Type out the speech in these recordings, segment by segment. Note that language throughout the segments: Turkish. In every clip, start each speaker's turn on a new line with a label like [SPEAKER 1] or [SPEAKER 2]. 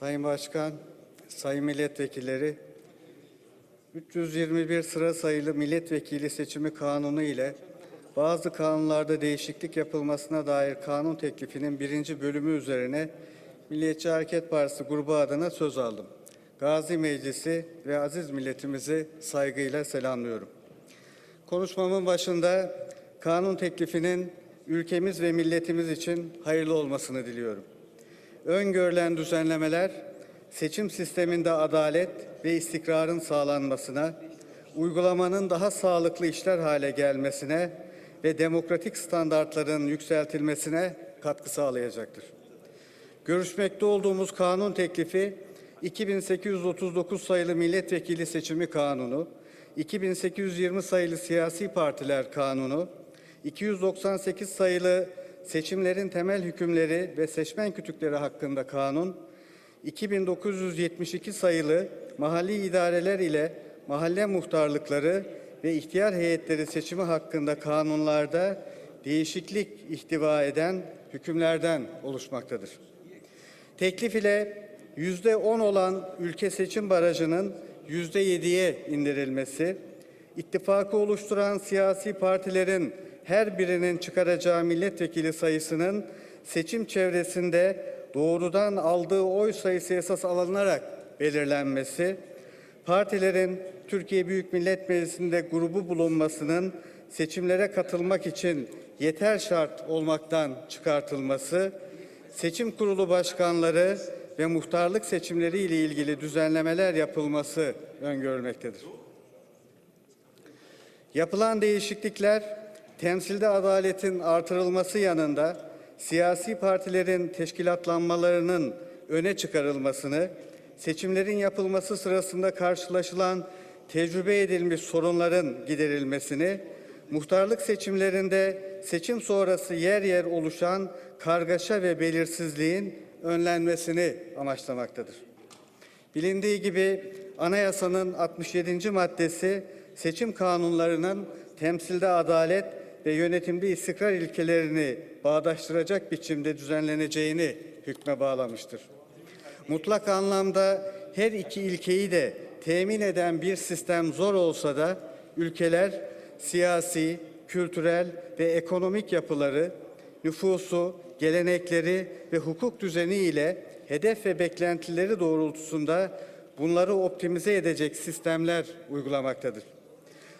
[SPEAKER 1] Sayın Başkan, Sayın Milletvekilleri, 321 sıra sayılı milletvekili seçimi kanunu ile bazı kanunlarda değişiklik yapılmasına dair kanun teklifinin birinci bölümü üzerine Milliyetçi Hareket Partisi grubu adına söz aldım. Gazi Meclisi ve aziz milletimizi saygıyla selamlıyorum. Konuşmamın başında kanun teklifinin ülkemiz ve milletimiz için hayırlı olmasını diliyorum. Öngörülen düzenlemeler seçim sisteminde adalet ve istikrarın sağlanmasına, uygulamanın daha sağlıklı işler hale gelmesine ve demokratik standartların yükseltilmesine katkı sağlayacaktır. Görüşmekte olduğumuz kanun teklifi 2839 sayılı milletvekili seçimi kanunu, 2820 sayılı siyasi partiler kanunu, 298 sayılı seçimlerin temel hükümleri ve seçmen kütükleri hakkında kanun, 2972 sayılı mahalli idareler ile mahalle muhtarlıkları ve ihtiyar heyetleri seçimi hakkında kanunlarda değişiklik ihtiva eden hükümlerden oluşmaktadır. Teklif ile yüzde on olan ülke seçim barajının yüzde yediye indirilmesi, ittifakı oluşturan siyasi partilerin her birinin çıkaracağı milletvekili sayısının seçim çevresinde doğrudan aldığı oy sayısı esas alınarak belirlenmesi, partilerin Türkiye Büyük Millet Meclisi'nde grubu bulunmasının seçimlere katılmak için yeter şart olmaktan çıkartılması, seçim kurulu başkanları ve muhtarlık seçimleri ile ilgili düzenlemeler yapılması öngörülmektedir. Yapılan değişiklikler temsilde adaletin artırılması yanında siyasi partilerin teşkilatlanmalarının öne çıkarılmasını, seçimlerin yapılması sırasında karşılaşılan tecrübe edilmiş sorunların giderilmesini, muhtarlık seçimlerinde seçim sonrası yer yer oluşan kargaşa ve belirsizliğin önlenmesini amaçlamaktadır. Bilindiği gibi anayasanın 67. maddesi seçim kanunlarının temsilde adalet ve yönetimde istikrar ilkelerini bağdaştıracak biçimde düzenleneceğini hükme bağlamıştır. Mutlak anlamda her iki ilkeyi de temin eden bir sistem zor olsa da ülkeler siyasi, kültürel ve ekonomik yapıları, nüfusu, gelenekleri ve hukuk düzeni ile hedef ve beklentileri doğrultusunda bunları optimize edecek sistemler uygulamaktadır.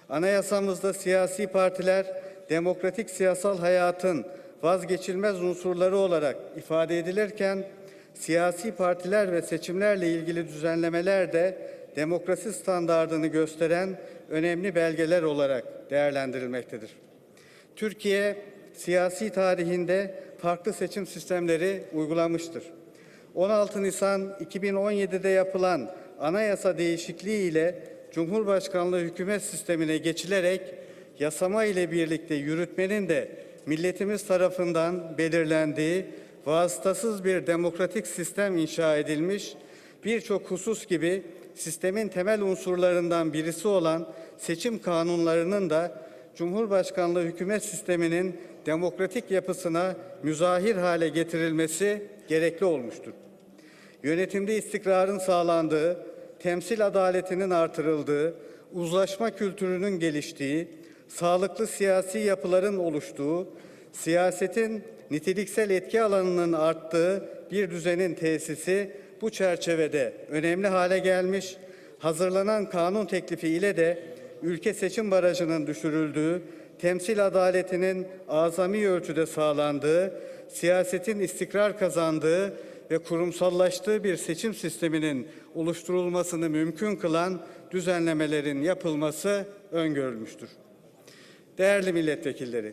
[SPEAKER 1] Anayasamızda siyasi partiler demokratik siyasal hayatın vazgeçilmez unsurları olarak ifade edilirken siyasi partiler ve seçimlerle ilgili düzenlemeler de demokrasi standardını gösteren önemli belgeler olarak değerlendirilmektedir. Türkiye siyasi tarihinde farklı seçim sistemleri uygulamıştır. 16 Nisan 2017'de yapılan anayasa değişikliği ile Cumhurbaşkanlığı hükümet sistemine geçilerek yasama ile birlikte yürütmenin de milletimiz tarafından belirlendiği vasıtasız bir demokratik sistem inşa edilmiş, birçok husus gibi sistemin temel unsurlarından birisi olan seçim kanunlarının da Cumhurbaşkanlığı hükümet sisteminin demokratik yapısına müzahir hale getirilmesi gerekli olmuştur. Yönetimde istikrarın sağlandığı, temsil adaletinin artırıldığı, uzlaşma kültürünün geliştiği, sağlıklı siyasi yapıların oluştuğu, siyasetin niteliksel etki alanının arttığı bir düzenin tesisi bu çerçevede önemli hale gelmiş, hazırlanan kanun teklifi ile de ülke seçim barajının düşürüldüğü, temsil adaletinin azami ölçüde sağlandığı, siyasetin istikrar kazandığı ve kurumsallaştığı bir seçim sisteminin oluşturulmasını mümkün kılan düzenlemelerin yapılması öngörülmüştür. Değerli milletvekilleri,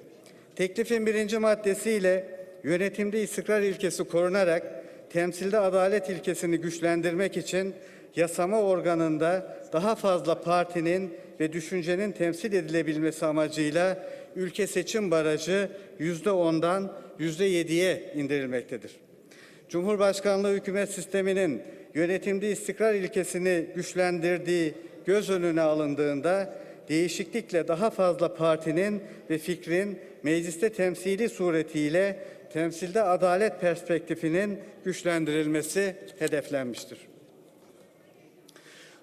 [SPEAKER 1] teklifin birinci maddesiyle yönetimde istikrar ilkesi korunarak temsilde adalet ilkesini güçlendirmek için yasama organında daha fazla partinin ve düşüncenin temsil edilebilmesi amacıyla ülke seçim barajı yüzde ondan yüzde yediye indirilmektedir. Cumhurbaşkanlığı hükümet sisteminin yönetimde istikrar ilkesini güçlendirdiği göz önüne alındığında değişiklikle daha fazla partinin ve fikrin mecliste temsili suretiyle temsilde adalet perspektifinin güçlendirilmesi hedeflenmiştir.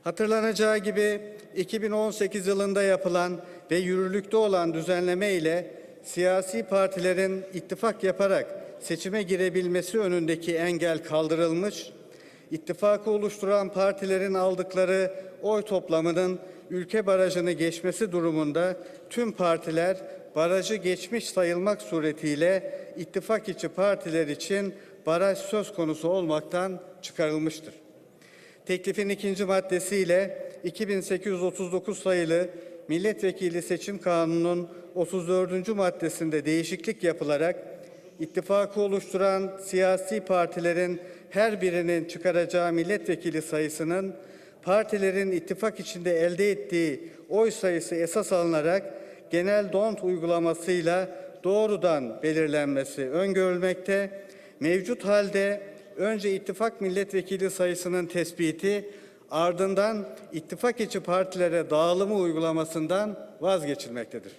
[SPEAKER 1] Hatırlanacağı gibi 2018 yılında yapılan ve yürürlükte olan düzenleme ile siyasi partilerin ittifak yaparak seçime girebilmesi önündeki engel kaldırılmış, ittifakı oluşturan partilerin aldıkları oy toplamının ülke barajını geçmesi durumunda tüm partiler barajı geçmiş sayılmak suretiyle ittifak içi partiler için baraj söz konusu olmaktan çıkarılmıştır. Teklifin ikinci maddesiyle 2839 sayılı Milletvekili Seçim Kanunu'nun 34. maddesinde değişiklik yapılarak ittifakı oluşturan siyasi partilerin her birinin çıkaracağı milletvekili sayısının partilerin ittifak içinde elde ettiği oy sayısı esas alınarak genel dont uygulamasıyla doğrudan belirlenmesi öngörülmekte. Mevcut halde önce ittifak milletvekili sayısının tespiti, ardından ittifak içi partilere dağılımı uygulamasından vazgeçilmektedir.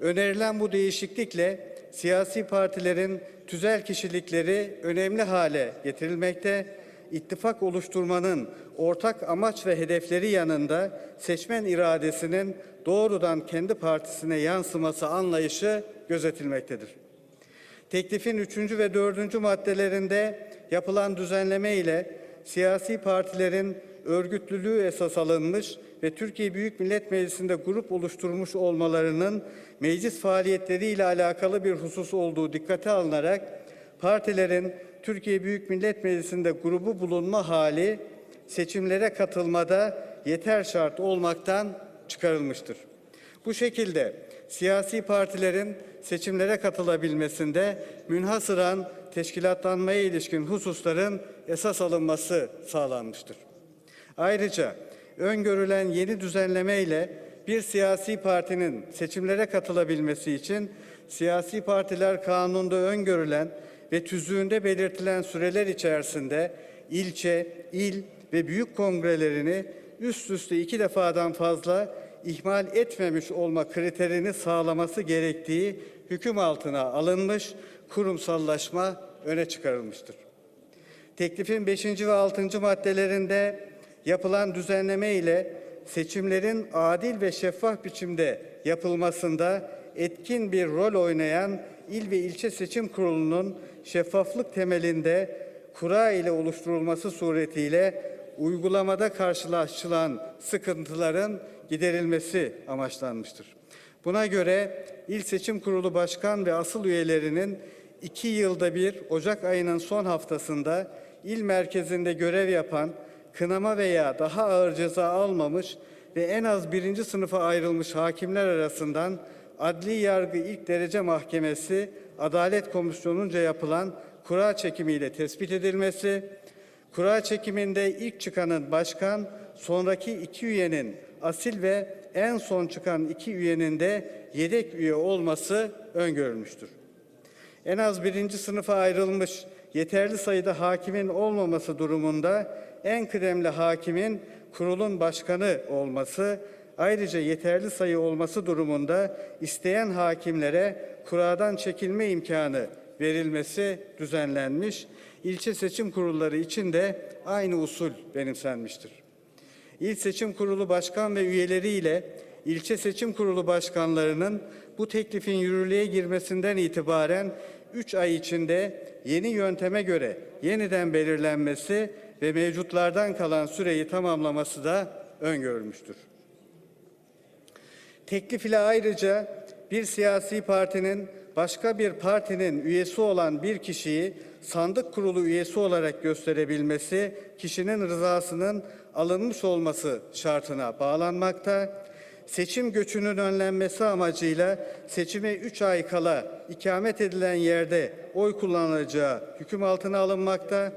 [SPEAKER 1] Önerilen bu değişiklikle siyasi partilerin tüzel kişilikleri önemli hale getirilmekte, ittifak oluşturmanın ortak amaç ve hedefleri yanında seçmen iradesinin doğrudan kendi partisine yansıması anlayışı gözetilmektedir. Teklifin üçüncü ve dördüncü maddelerinde yapılan düzenleme ile siyasi partilerin örgütlülüğü esas alınmış ve Türkiye Büyük Millet Meclisi'nde grup oluşturmuş olmalarının meclis faaliyetleriyle alakalı bir husus olduğu dikkate alınarak partilerin Türkiye Büyük Millet Meclisi'nde grubu bulunma hali seçimlere katılmada yeter şart olmaktan çıkarılmıştır. Bu şekilde siyasi partilerin seçimlere katılabilmesinde münhasıran teşkilatlanmaya ilişkin hususların esas alınması sağlanmıştır. Ayrıca öngörülen yeni düzenleme ile bir siyasi partinin seçimlere katılabilmesi için siyasi partiler kanununda öngörülen ve tüzüğünde belirtilen süreler içerisinde ilçe, il ve büyük kongrelerini üst üste iki defadan fazla ihmal etmemiş olma kriterini sağlaması gerektiği hüküm altına alınmış, kurumsallaşma öne çıkarılmıştır. Teklifin 5. ve 6. maddelerinde yapılan düzenleme ile seçimlerin adil ve şeffaf biçimde yapılmasında etkin bir rol oynayan il ve ilçe seçim kurulunun şeffaflık temelinde kura ile oluşturulması suretiyle uygulamada karşılaşılan sıkıntıların giderilmesi amaçlanmıştır. Buna göre İl Seçim Kurulu Başkan ve asıl üyelerinin iki yılda bir Ocak ayının son haftasında il merkezinde görev yapan, kınama veya daha ağır ceza almamış ve en az birinci sınıfa ayrılmış hakimler arasından Adli Yargı İlk Derece Mahkemesi Adalet Komisyonu'nca yapılan kura çekimiyle tespit edilmesi, kura çekiminde ilk çıkanın başkan, sonraki iki üyenin asil ve en son çıkan iki üyenin de yedek üye olması öngörülmüştür. En az birinci sınıfa ayrılmış yeterli sayıda hakimin olmaması durumunda en kıdemli hakimin kurulun başkanı olması, ayrıca yeterli sayı olması durumunda isteyen hakimlere kuradan çekilme imkanı verilmesi düzenlenmiş. İlçe seçim kurulları için de aynı usul benimsenmiştir. İl Seçim Kurulu Başkan ve üyeleriyle ilçe seçim kurulu başkanlarının bu teklifin yürürlüğe girmesinden itibaren 3 ay içinde yeni yönteme göre yeniden belirlenmesi ve mevcutlardan kalan süreyi tamamlaması da öngörülmüştür. Teklif ile ayrıca bir siyasi partinin başka bir partinin üyesi olan bir kişiyi sandık kurulu üyesi olarak gösterebilmesi kişinin rızasının alınmış olması şartına bağlanmakta. Seçim göçünün önlenmesi amacıyla seçime 3 ay kala ikamet edilen yerde oy kullanılacağı hüküm altına alınmakta.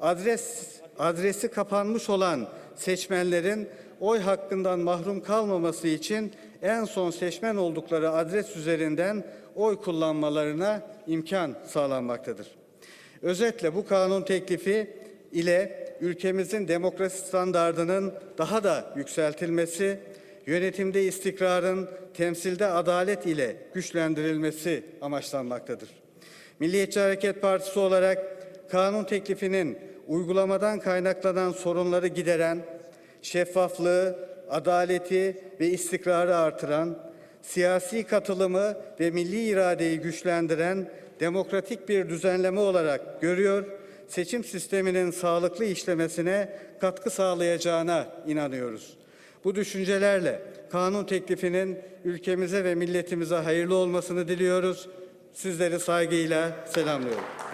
[SPEAKER 1] Adres adresi kapanmış olan seçmenlerin oy hakkından mahrum kalmaması için en son seçmen oldukları adres üzerinden oy kullanmalarına imkan sağlanmaktadır. Özetle bu kanun teklifi ile ülkemizin demokrasi standardının daha da yükseltilmesi, yönetimde istikrarın temsilde adalet ile güçlendirilmesi amaçlanmaktadır. Milliyetçi Hareket Partisi olarak kanun teklifinin uygulamadan kaynaklanan sorunları gideren, şeffaflığı, adaleti ve istikrarı artıran, siyasi katılımı ve milli iradeyi güçlendiren demokratik bir düzenleme olarak görüyor, seçim sisteminin sağlıklı işlemesine katkı sağlayacağına inanıyoruz. Bu düşüncelerle kanun teklifinin ülkemize ve milletimize hayırlı olmasını diliyoruz. Sizleri saygıyla selamlıyorum.